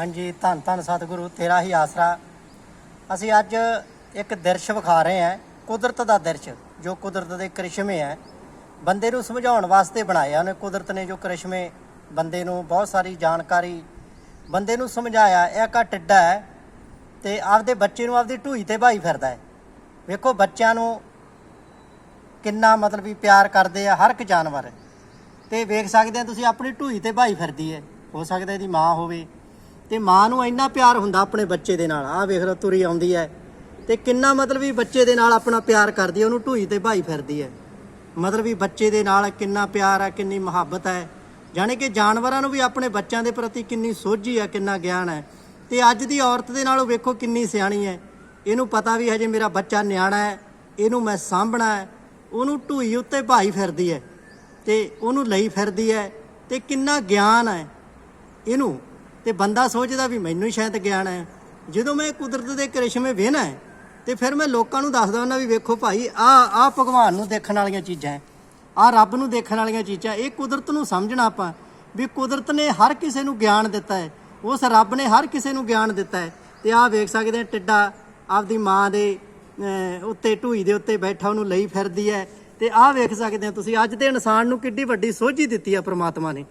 ਹਾਂਜੀ, ਧੰਨ ਧੰਨ ਸਤਿਗੁਰੂ, ਤੇਰਾ ਹੀ ਆਸਰਾ। ਅਸੀਂ ਅੱਜ ਇੱਕ ਦ੍ਰਿਸ਼ ਵਿਖਾ ਰਹੇ ਹਾਂ, ਕੁਦਰਤ ਦਾ ਦ੍ਰਿਸ਼, ਜੋ ਕੁਦਰਤ ਦੇ ਕਰਿਸ਼ਮੇ ਹੈ। ਬੰਦੇ ਨੂੰ ਸਮਝਾਉਣ ਵਾਸਤੇ ਬਣਾਇਆ ਉਹਨੇ ਕੁਦਰਤ ਨੇ ਜੋ ਕਰਿਸ਼ਮੇ, ਬੰਦੇ ਨੂੰ ਬਹੁਤ ਸਾਰੀ ਜਾਣਕਾਰੀ, ਬੰਦੇ ਨੂੰ ਸਮਝਾਇਆ, ਇਹ ਕਾ ਟਿੱਡਾ ਹੈ ਤੇ ਆਪਦੇ ਬੱਚੇ ਨੂੰ ਆਪਦੀ ਢੂਈ ਤੇ ਭਾਈ ਫਿਰਦਾ ਹੈ। ਵੇਖੋ, ਬੱਚਿਆਂ ਨੂੰ ਕਿੰਨਾ ਮਤਲਬ ਵੀ ਪਿਆਰ ਕਰਦੇ ਆ ਹਰ ਇੱਕ ਜਾਨਵਰ। ਤੇ ਵੇਖ ਸਕਦੇ ਆ ਤੁਸੀਂ, ਆਪਣੀ ਢੂਈ ਤੇ ਭਾਈ ਫਿਰਦੀ ਹੈ। ਹੋ ਸਕਦਾ ਇਹਦੀ ਮਾਂ ਹੋਵੇ ਤੇ ਮਾਂ ਨੂੰ ਇੰਨਾ ਪਿਆਰ ਹੁੰਦਾ ਆਪਣੇ ਬੱਚੇ ਦੇ ਨਾਲ। ਆਹ ਵੇਖ ਲਓ, ਤੁਰੀ ਆਉਂਦੀ ਹੈ ਤੇ ਕਿੰਨਾ ਮਤਲਬ ਵੀ ਬੱਚੇ ਦੇ ਨਾਲ ਆਪਣਾ ਪਿਆਰ ਕਰਦੀ ਹੈ ਉਹਨੂੰ ਢੂਈ ਤੇ ਭਾਈ ਫਿਰਦੀ ਹੈ ਮਤਲਬ ਵੀ ਬੱਚੇ ਦੇ ਨਾਲ ਕਿੰਨਾ ਪਿਆਰ ਹੈ ਕਿੰਨੀ ਮੁਹੱਬਤ ਹੈ ਜਾਣੀ ਕਿ ਜਾਨਵਰਾਂ ਨੂੰ ਵੀ ਆਪਣੇ ਬੱਚਿਆਂ ਦੇ ਪ੍ਰਤੀ ਕਿੰਨੀ ਸੋਝੀ ਹੈ ਕਿੰਨਾ ਗਿਆਨ ਹੈ ਤੇ ਅੱਜ ਦੀ ਔਰਤ ਦੇ ਨਾਲੋਂ ਵੇਖੋ ਕਿੰਨੀ ਸਿਆਣੀ ਹੈ ਇਹਨੂੰ ਪਤਾ ਵੀ ਹਜੇ ਮੇਰਾ ਬੱਚਾ ਨਿਆਣਾ ਹੈ ਇਹਨੂੰ ਮੈਂ ਸਾਂਭਣਾ ਹੈ ਉਹਨੂੰ ਢੂਈ ਉੱਤੇ ਭਾਈ ਫਿਰਦੀ ਹੈ ਤੇ ਉਹਨੂੰ ਲਈ ਫਿਰਦੀ ਹੈ ਤੇ ਕਿੰਨਾ ਗਿਆਨ ਹੈ ਇਹਨੂੰ ਤੇ ਬੰਦਾ ਸੋਚਦਾ ਵੀ ਮੈਨੂੰ ਹੀ ਸ਼ਾਇਦ ਗਿਆਨ ਹੈ। ਜਦੋਂ ਮੈਂ ਕੁਦਰਤ ਦੇ ਕਰਿਸ਼ਮੇ ਵੇਖਣਾ ਹੈ, ਤੇ ਫਿਰ ਮੈਂ ਲੋਕਾਂ ਨੂੰ ਦੱਸਦਾ ਹੁੰਦਾ ਵੀ ਵੇਖੋ ਭਾਈ ਆ ਆ ਭਗਵਾਨ ਨੂੰ ਦੇਖਣ ਵਾਲੀਆਂ ਚੀਜ਼ਾਂ ਹੈ ਆ ਰੱਬ ਨੂੰ ਦੇਖਣ ਵਾਲੀਆਂ ਚੀਜ਼ਾਂ, ਇਹ ਕੁਦਰਤ ਨੂੰ ਸਮਝਣਾ ਆਪਾਂ, ਵੀ ਕੁਦਰਤ ਨੇ ਹਰ ਕਿਸੇ ਨੂੰ ਗਿਆਨ ਦਿੱਤਾ ਹੈ, ਉਸ ਰੱਬ ਨੇ ਹਰ ਕਿਸੇ ਨੂੰ ਗਿਆਨ ਦਿੱਤਾ ਹੈ, ਤੇ ਆਹ ਵੇਖ ਸਕਦੇ ਆ ਟਿੱਡਾ ਆਪਦੀ ਮਾਂ ਦੇ ਉੱਤੇ ਢੂਈ ਦੇ ਉੱਤੇ ਬੈਠਾ, ਉਹਨੂੰ ਲਈ ਫਿਰਦੀ ਹੈ, ਤੇ ਆਹ ਵੇਖ ਸਕਦੇ ਆ ਤੁਸੀਂ, ਅੱਜ ਦੇ ਇਨਸਾਨ ਨੂੰ ਕਿੱਡੀ ਵੱਡੀ ਸੋਝੀ ਦਿੱਤੀ ਆ ਪ੍ਰਮਾਤਮਾ ਨੇ।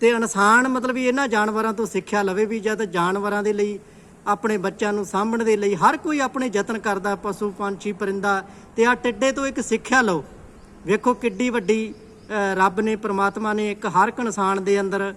ਤੇ ਇਨਸਾਨ ਮਤਲਬ ਵੀ ਇਹਨਾਂ ਜਾਨਵਰਾਂ ਤੋਂ ਸਿੱਖਿਆ ਲਵੇ ਵੀ ਜਦ ਜਾਨਵਰਾਂ ਦੇ ਲਈ, ਆਪਣੇ ਬੱਚਿਆਂ ਨੂੰ ਸਾਂਭਣ ਦੇ ਲਈ, ਹਰ ਕੋਈ ਆਪਣੇ ਯਤਨ ਕਰਦਾ, ਪਸ਼ੂ, ਪੰਛੀ, ਪਰਿੰਦਾ ਤੇ ਆ ਟਿੱਡੇ ਤੋਂ ਇੱਕ ਸਿੱਖਿਆ ਲਓ। ਵੇਖੋ ਕਿੱਡੀ ਵੱਡੀ ਰੱਬ ਨੇ, ਪ੍ਰਮਾਤਮਾ ਨੇ ਇੱਕ ਹਰ ਇੱਕ ਇਨਸਾਨ ਦੇ ਅੰਦਰ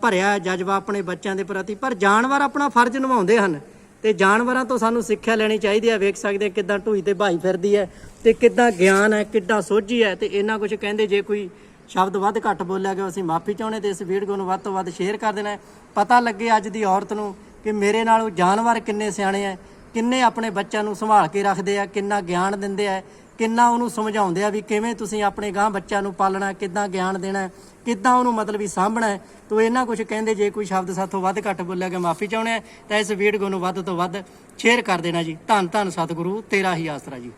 ਭਰਿਆ ਜਜ਼ਬਾ ਆਪਣੇ ਬੱਚਿਆਂ ਦੇ ਪ੍ਰਤੀ। ਪਰ ਜਾਨਵਰ ਆਪਣਾ ਫਰਜ਼ ਨਿਭਾਉਂਦੇ ਹਨ ਤੇ ਜਾਨਵਰਾਂ ਤੋਂ ਸਾਨੂੰ ਸਿੱਖਿਆ ਲੈਣੀ ਚਾਹੀਦੀ ਹੈ। ਵੇਖ ਸਕਦੇ ਹਾਂ ਕਿੱਦਾਂ ਢੂਈ ਤੇ ਭਾਈ ਫਿਰਦੀ ਹੈ ਤੇ ਕਿੱਦਾਂ ਗਿਆਨ ਹੈ, ਕਿੱਦਾਂ ਸੋਝੀ ਹੈ ਤੇ ਇਹਨਾਂ ਕੁਝ ਕਹਿੰਦੇ ਜੇ ਕੋਈ ਸ਼ਬਦ ਵੱਧ ਘੱਟ ਬੋਲਿਆ ਗਿਆ, ਅਸੀਂ ਮਾਫੀ ਚਾਹੁੰਦੇ ਤੇ ਇਸ ਵੀਡੀਓ ਨੂੰ ਵੱਧ ਤੋਂ ਵੱਧ ਸ਼ੇਅਰ ਕਰ ਦੇਣਾ ਪਤਾ ਲੱਗੇ ਅੱਜ ਦੀ ਔਰਤ ਨੂੰ ਕਿ ਮੇਰੇ ਨਾਲੋਂ ਜਾਨਵਰ ਕਿੰਨੇ ਸਿਆਣੇ ਆ ਕਿੰਨੇ ਆਪਣੇ ਬੱਚਿਆਂ ਨੂੰ ਸੰਭਾਲ ਕੇ ਰੱਖਦੇ ਆ, ਕਿੰਨਾ ਗਿਆਨ ਦਿੰਦੇ ਆ, ਕਿੰਨਾ ਉਹਨੂੰ ਸਮਝਾਉਂਦੇ ਆ ਵੀ ਕਿਵੇਂ ਤੁਸੀਂ ਆਪਣੇ ਗਾਂ ਬੱਚਿਆਂ ਨੂੰ ਪਾਲਣਾ ਕਿੱਦਾਂ ਗਿਆਨ ਦੇਣਾ ਕਿੱਦਾਂ ਉਹਨੂੰ ਮਤਲਬ ਵੀ ਸਾਂਭਣਾ ਹੈ। ਤੋ ਇਹਨਾਂ ਕੁਝ ਕਹਿੰਦੇ ਜੇ ਕੋਈ ਸ਼ਬਦ ਸਾਥੋਂ ਵੱਧ ਘੱਟ ਬੋਲਿਆ ਗਿਆ, ਮਾਫੀ ਚਾਹੁੰਦੇ ਆ, ਤਾਂ ਇਸ ਵੀਡੀਓ ਨੂੰ ਵੱਧ ਤੋਂ ਵੱਧ ਸ਼ੇਅਰ ਕਰ ਦੇਣਾ ਜੀ। ਧੰਨ ਧੰਨ ਸਤਿਗੁਰੂ, ਤੇਰਾ ਹੀ ਆਸਰਾ ਜੀ।